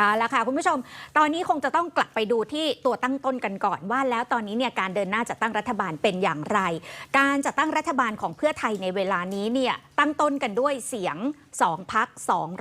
เอาละค่ะคุณผู้ชม ตอนนี้คงจะต้องกลับไปดูที่ตัวตั้งต้นกันก่อนว่าแล้วตอนนี้เนี่ยการเดินหน้าจัดตั้งรัฐบาลเป็นอย่างไร การจัดตั้งรัฐบาลของเพื่อไทยในเวลานี้เนี่ยตั้งต้นกันด้วยเสียง 2พัก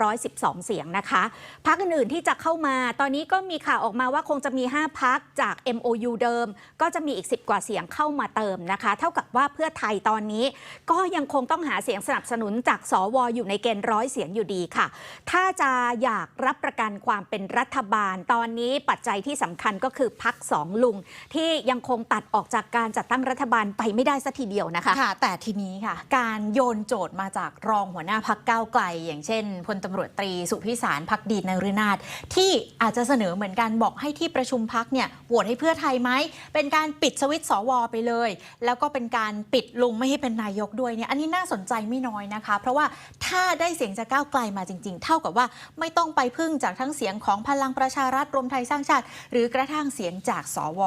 212 เสียงนะคะพักอื่นๆที่จะเข้ามา ตอนนี้ก็มีข่าวออกมาว่าคงจะมี 5พักจาก MOU เดิม ก็จะมีอีก 10 กว่าเสียงเข้ามาเติมนะคะ เท่ากับว่าเพื่อไทยตอนนี้ ก็ยังคงต้องหาเสียงสนับสนุนจากสวอยู่ในเกณฑ์ร้อยเสียงอยู่ดีค่ะ ถ้าจะอยากรับประกันความเป็นรัฐบาล ตอนนี้ปัจจัยที่สำคัญก็คือพักสองลุง ที่ยังคงตัดออกจากการจัดตั้งรัฐบาลไปไม่ได้สัทีเดียวนะคะค่ะ แต่ทีนี้ค่ะ การโยนโจทย์มาจากรองหัวหน้าพักก้าวไกล อย่างเช่นพลตำรวจตรีสุพิสารพักดีนฤนาถที่อาจจะเสนอเหมือนกันบอกให้ที่ประชุมพักเนี่ยโหวตให้เพื่อไทยไหมเป็นการปิดสวิตช์สวไปเลย แล้วก็เป็นการปิดลุงไม่ให้เป็นนายกด้วยเนี่ยอันนี้น่าสนใจไม่น้อยนะคะ เพราะว่าถ้าได้เสียงจากก้าวไกลมาจริง ๆ เท่ากับว่าไม่ต้องไปพึ่งจากทั้งเสียงของพลังประชารัฐรวมไทยสร้างชาติ หรือกระทั่งเสียงจากสว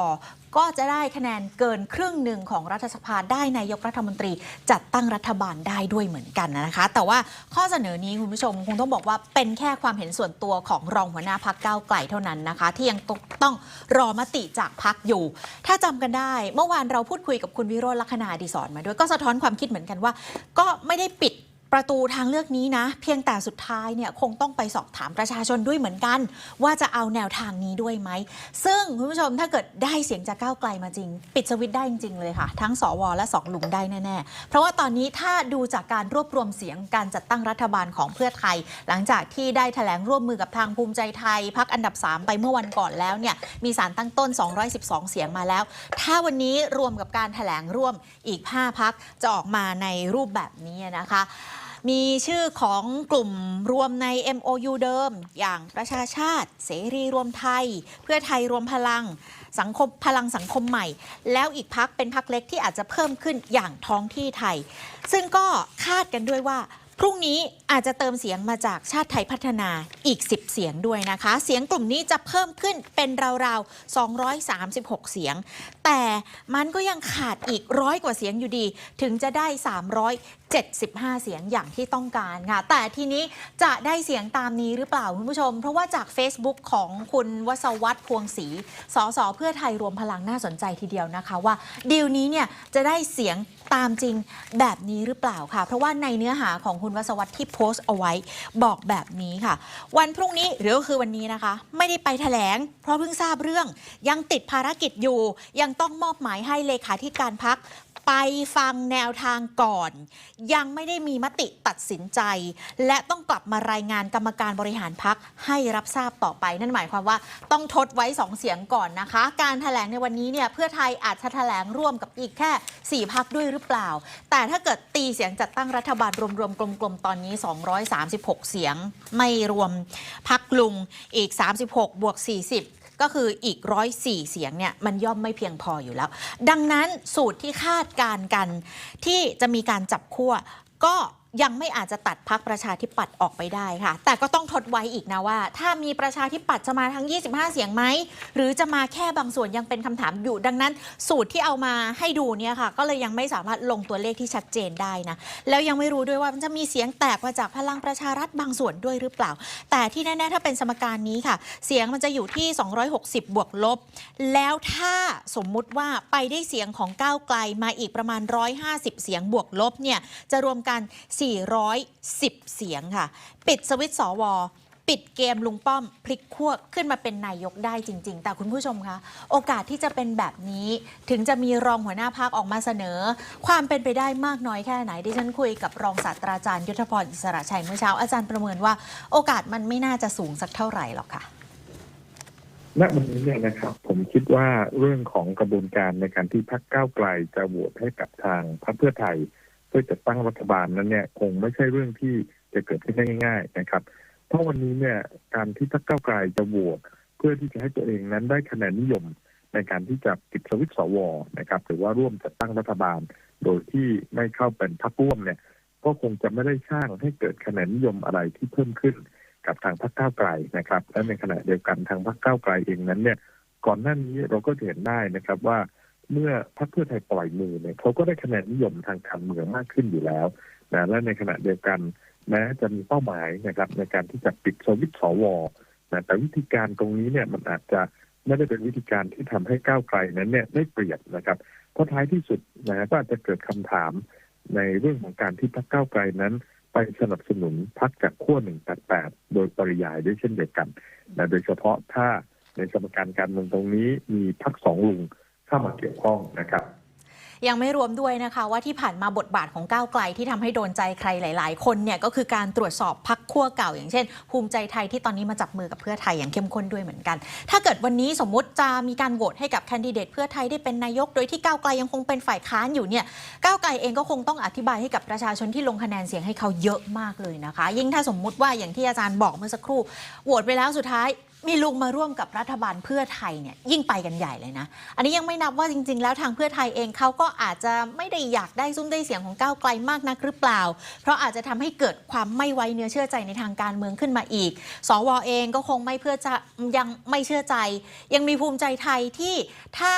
ก็จะได้คะแนนเกินครึ่งหนึ่งของรัฐสภาได้นายกรัฐมนตรี จัดตั้งรัฐบาลได้ด้วยเหมือนกันนะคะ แต่ว่าข้อเสนอนี้คุณผู้ชมคงต้องบอกว่าเป็นแค่ความเห็นส่วนตัวของรองหัวหน้าพักก้าวไกลเท่านั้นนะคะ ที่ยังต้องต้องรอมติจากพักอยู่ ถ้าจำกันได้เมื่อวานเราพูดคุยกับคุณวิโรจน์ลักษณะอดิศรมาด้วยก็สะท้อนความคิดเหมือนกันว่า ก็ไม่ได้ปิด ประตูทางเลือกนี้นะ เพียงแต่สุดท้ายเนี่ยคงต้องไปสอบถามประชาชนด้วยเหมือนกัน ว่าจะเอาแนวทางนี้ด้วยไหม ซึ่งคุณผู้ชมถ้าเกิดได้เสียงจากก้าวไกลมาจริง ปิดสวิตได้จริง ๆ เลยค่ะ ทั้งสวและสองลุงได้แน่ ๆ เพราะว่าตอนนี้ถ้าดูจากการรวบรวมเสียงการจัดตั้งรัฐบาลของเพื่อไทย หลังจากที่ได้แถลงร่วมมือกับทางภูมิใจไทยพักอันดับ 3 ไปเมื่อวันก่อนแล้วเนี่ยมีสารตั้งต้น 212 เสียงมาแล้ว ถ้าวันนี้รวมกับการแถลงร่วมอีก 5 พักจะออกมาในรูปแบบนี้นะคะ มีชื่อของกลุ่มรวมใน MOU เดิม อย่างประชาชาติ เสรีรวมไทย เพื่อไทยรวมพลังสังคมพลังสังคมใหม่ แล้วอีกพักเป็นพักเล็กที่อาจจะเพิ่มขึ้นอย่างท้องที่ไทย ซึ่งก็คาดกันด้วยว่า พรุ่งนี้อาจจะเติมเสียงมาจากชาติไทยพัฒนาอีก 10 เสียงด้วยนะคะ เสียงกลุ่มนี้จะเพิ่มขึ้นเป็นราวๆ 236 เสียง แต่มันก็ยังขาดอีกร้อยกว่าเสียงอยู่ดี ถึงจะได้ 375 เสียงอย่างที่ต้องการค่ะ แต่ทีนี้จะได้เสียงตามนี้หรือเปล่าคุณผู้ชม เพราะว่าจาก Facebook ของคุณวสวัตพวงศรีสสเพื่อไทยรวมพลังน่าสนใจทีเดียวนะคะว่าดีลนี้เนี่ยจะได้เสียงตามจริงแบบนี้หรือเปล่าค่ะ เพราะว่าในเนื้อหาของคุณวสวัตที่โพสต์เอาไว้บอกแบบนี้ค่ะ วันพรุ่งนี้หรือก็คือวันนี้นะคะ ไม่ได้ไปแถลง เพราะเพิ่งทราบเรื่อง ยังติดภารกิจอยู่ ยังต้องมอบหมายให้เลขาธิการพักไปฟังแนวทางก่อน ยังไม่ได้มีมติตัดสินใจ และต้องกลับมารายงานกรรมการบริหารพักให้รับทราบต่อไป นั่นหมายความว่าต้องทดไว้ 2 เสียงก่อนนะคะ การถแถลงในวันนี้เนี่ยเพื่อไทยอาจจะแถลงร่วมกับอีกแค่ 4 พักด้วยหรือเปล่า แต่ถ้าเกิดตีเสียงจัดตั้งรัฐบาลรวมๆกลมๆ ตอนนี้ 236 เสียง ไม่รวมพักลุงอีก 36 บวก 40 ก็คืออีก 104 เสียงเนี่ยมันย่อมไม่เพียงพออยู่แล้ว ดังนั้นสูตรที่คาดการกันที่จะมีการจับขั้วก็ ยังไม่อาจจะตัดพักประชาธิปัตย์ออกไปได้ค่ะ แต่ก็ต้องทดไว้อีกนะว่า ถ้ามีประชาธิปัตย์จะมาทั้ง 25 เสียงไหม หรือจะมาแค่บางส่วนยังเป็นคำถามอยู่ ดังนั้นสูตรที่เอามาให้ดูเนี่ยค่ะ ก็เลยยังไม่สามารถลงตัวเลขที่ชัดเจนได้นะ แล้วยังไม่รู้ด้วยว่ามันจะมีเสียงแตกมาจากพลังประชารัฐบางส่วนด้วยหรือเปล่า แต่ที่แน่ๆถ้าเป็นสมการนี้ค่ะ เสียงมันจะอยู่ที่ 260 บวกลบ แล้วถ้าสมมุติว่าไปได้เสียงของก้าวไกลมาอีกประมาณ 150 เสียงบวกลบเนี่ยจะรวมกัน410 เสียงค่ะ ปิดสวิตช์สวปิดเกมลุงป้อมพลิกขั้วขึ้นมาเป็นนายกได้จริง ๆ แต่คุณผู้ชมคะ โอกาสที่จะเป็นแบบนี้ ถึงจะมีรองหัวหน้าพักออกมาเสนอ ความเป็นไปได้มากน้อยแค่ไหน ดิฉันคุยกับรองศาสตราจารย์ยุทธพรอิสระชัยเมื่อเช้า อาจารย์ประเมินว่าโอกาสมันไม่น่าจะสูงสักเท่าไหร่หรอกค่ะณวันนี้เนี่ยนะครับผมคิดว่าเรื่องของกระบวนการในการที่พรรคก้าวไกลจะโหวตให้กับทางพรรคเพื่อไทย พื่อจัดตั้งรัฐบาลนั้นเนี่ยคงไม่ใช่เรื่องที่จะเกิดขึ้นได้ง่าย ๆ นะครับ เพราะวันนี้เนี่ยการที่พรรคก้าวไกลจะโหวตเพื่อที่จะให้ตัวเองนั้นได้คะแนนนิยมในการที่จะปิดสวิตสวนะครับหรือว่าร่วมจัดตั้งรัฐบาล โดยที่ไม่เข้าเป็นพรรคร่วมเนี่ย ก็คงจะไม่ได้สร้างให้เกิดคะแนนนิยมอะไรที่เพิ่มขึ้นกับทางพรรคก้าวไกลนะครับ และในขณะเดียวกันทางพรรคก้าวไกลเองนั้นเนี่ย ก่อนหน้านี้เราก็เห็นได้นะครับว่า เมื่อพรรคเพื่อไทยปล่อยมือเนี่ยเขาก็ได้คะแนนนิยมทางการเมืองมากขึ้นอยู่แล้วนะและในขณะเดียวกันแม้จะมีเป้าหมายนะครับในการที่จะปิดสวิตสวนะแต่วิธีการตรงนี้เนี่ยมันอาจจะไม่ได้เป็นวิธีการที่ทำให้ก้าวไกลนั้นเนี่ยได้เปรียบนะครับ เพราะท้ายที่สุดนะก็อาจจะเกิดคำถามในเรื่องของการที่พรรคก้าวไกลนั้น ไปสนับสนุนพรรคจากขั้ว188 โดยปริยายด้วยเช่นเดียวกันนะโดยเฉพาะถ้าในสมการการเมืองตรงนี้มีพรรคสองลุง เข้ามาเกี่ยวข้องนะครับยังไม่รวมด้วยนะคะว่าที่ผ่านมาบทบาทของก้าวไกลที่ทำให้โดนใจใครหลาย ๆ คนเนี่ยก็คือการตรวจสอบพักขั้วเก่า อย่างเช่น ภูมิใจไทยที่ตอนนี้มาจับมือกับเพื่อไทยอย่างเข้มข้นด้วยเหมือนกัน ถ้าเกิดวันนี้สมมุติจะมีการโหวตให้กับแคนดิเดตเพื่อไทยได้เป็นนายก โดยที่ก้าวไกลยังคงเป็นฝ่ายค้านอยู่เนี่ยก้าวไกลเองก็คงต้องอธิบายให้กับประชาชนที่ลงคะแนนเสียงให้เขาเยอะมากเลยนะคะ ยิ่งถ้าสมมุติว่าอย่างที่อาจารย์บอกเมื่อสักครู่โหวตไปแล้วสุดท้าย มีลุงมาร่วมกับรัฐบาลเพื่อไทยเนี่ยยิ่งไปกันใหญ่เลยนะ อันนี้ยังไม่นับว่าจริง ๆ แล้วทางเพื่อไทยเองเขาก็อาจจะไม่ได้อยากได้ซุ้มได้เสียงของก้าวไกลมากนักหรือเปล่า เพราะอาจจะทำให้เกิดความไม่ไว้เนื้อเชื่อใจในทางการเมืองขึ้นมาอีก สวเองก็คงไม่เพื่อจะยังไม่เชื่อใจ ยังมีภูมิใจไทยที่ถ้า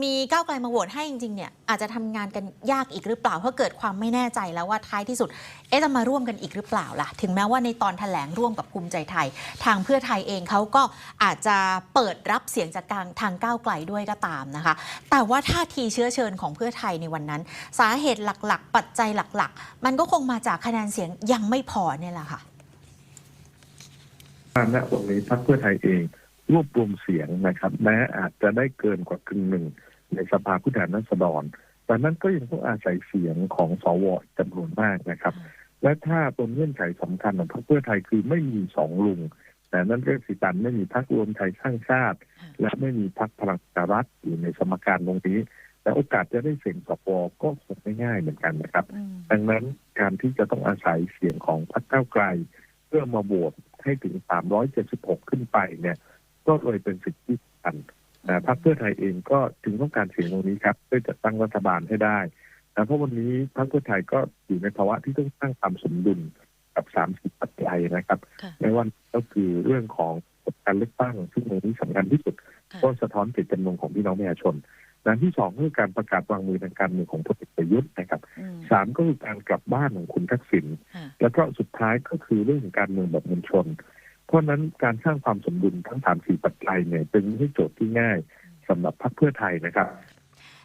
มีก้าวไกลมาโหวตให้จริงๆเนี่ยอาจจะทำงานกันยากอีกหรือเปล่า เพราะเกิดความไม่แน่ใจแล้วว่าท้ายที่สุด เอ๊ะจะมาร่วมกันอีกหรือเปล่าล่ะ ถึงแม้ว่าในตอนแถลงร่วมกับภูมิใจไทย ทางเพื่อไทยเองเขาก็อาจจะเปิดรับเสียงจากทางทางก้าวไกลด้วยก็ตามนะคะ แต่ว่าท่าทีเชื้อเชิญของเพื่อไทยในวันนั้น สาเหตุหลักๆ ปัจจัยหลักๆ มันก็คงมาจากคะแนนเสียงยังไม่พอเนี่ยแหละค่ะณตรงนี้พรรคเพื่อไทยเอง รวบรวมเสียงนะครับแม้อาจจะได้เกินกว่ากึ่งหนึ่งในสภาผู้แทนราษฎรแต่นั้นก็ยังต้องอาศัยเสียงของสวจำนวนมากนะครับ และถ้าตัวเงื่อนไขสำคัญของพรรคเพื่อไทยคือไม่มีสองลุง แต่นั่นก็สิตันไม่มีพรรครวมไทยสร้างชาติ และไม่มีพรรคพลังประชารัฐอยู่ในสมการตรงนี้แต่โอกาสจะได้เสียงสวก็คงไม่ง่ายเหมือนกันนะครับ ดังนั้นการที่จะต้องอาศัยเสียงของพรรคก้าวไกล เพื่อมาโหวตให้ถึง 376 ขึ้นไปเนี่ย ก็เลยเป็นสิ่งที่สำคัญนะพรรคเพื่อไทยเองก็จึงต้องการเสียงตรงนี้ครับเพื่อจะตั้งรัฐบาลให้ได้นะเพราะวันนี้พรรคเพื่อไทยก็อยู่ในภาวะที่ต้องสร้างความสมดุลกับสามสิบปัจจัยนะครับค่ะไม่ว่าก็คือเรื่องของการเลือกตั้งซึ่งตรงนี้สำคัญที่สุดค่ะก็สะท้อนเจตจำนงของพี่น้องประชาชนด้านที่สองคือการประกาศวางมือทางการเมืองของพลเอกประยุทธ์นะครับสามก็คือการกลับบ้านของคุณทักษิณค่ะแล้วก็สุดท้ายก็คือเรื่องของการเมืองแบบมวลชน เพราะนั้นการสร้างความสมดุลทั้งสามสี่ปัจจัยเนี่ยเป็นไม่ใช่โจทย์ที่ง่ายสำหรับพรรคเพื่อไทยนะครับ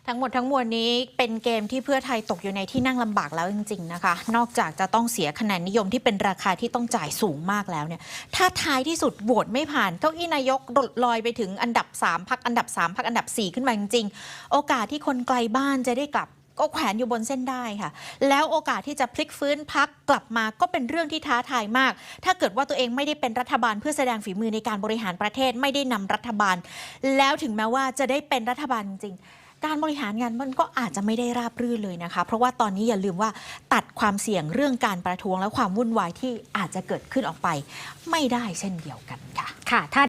ทั้งหมดทั้งมวลนี้เป็นเกมที่เพื่อไทยตกอยู่ในที่นั่งลำบากแล้วจริง ๆ นะคะ นอกจากจะต้องเสียคะแนนนิยมที่เป็นราคาที่ต้องจ่ายสูงมากแล้วเนี่ย ถ้าท้ายที่สุดโหวตไม่ผ่านเก้าอี้นายกหลดลอยไปถึงอันดับ3พักอันดับ3พักอันดับ 4 ขึ้นมาจริงๆโอกาสที่คนไกลบ้านจะได้กลับ ก็แขวนอยู่บนเส้นได้ค่ะ แล้วโอกาสที่จะพลิกฟื้นพักกลับมาก็เป็นเรื่องที่ท้าทายมาก ถ้าเกิดว่าตัวเองไม่ได้เป็นรัฐบาลเพื่อแสดงฝีมือในการบริหารประเทศไม่ได้นำรัฐบาล แล้วถึงแม้ว่าจะได้เป็นรัฐบาลจริงการบริหารงานมันก็อาจจะไม่ได้ราบรื่นเลยนะคะ เพราะว่าตอนนี้อย่าลืมว่าตัดความเสี่ยงเรื่องการประท้วงและความวุ่นวายที่อาจจะเกิดขึ้นออกไป ไม่ได้เช่นเดียวกันค่ะ ค่ะถ้า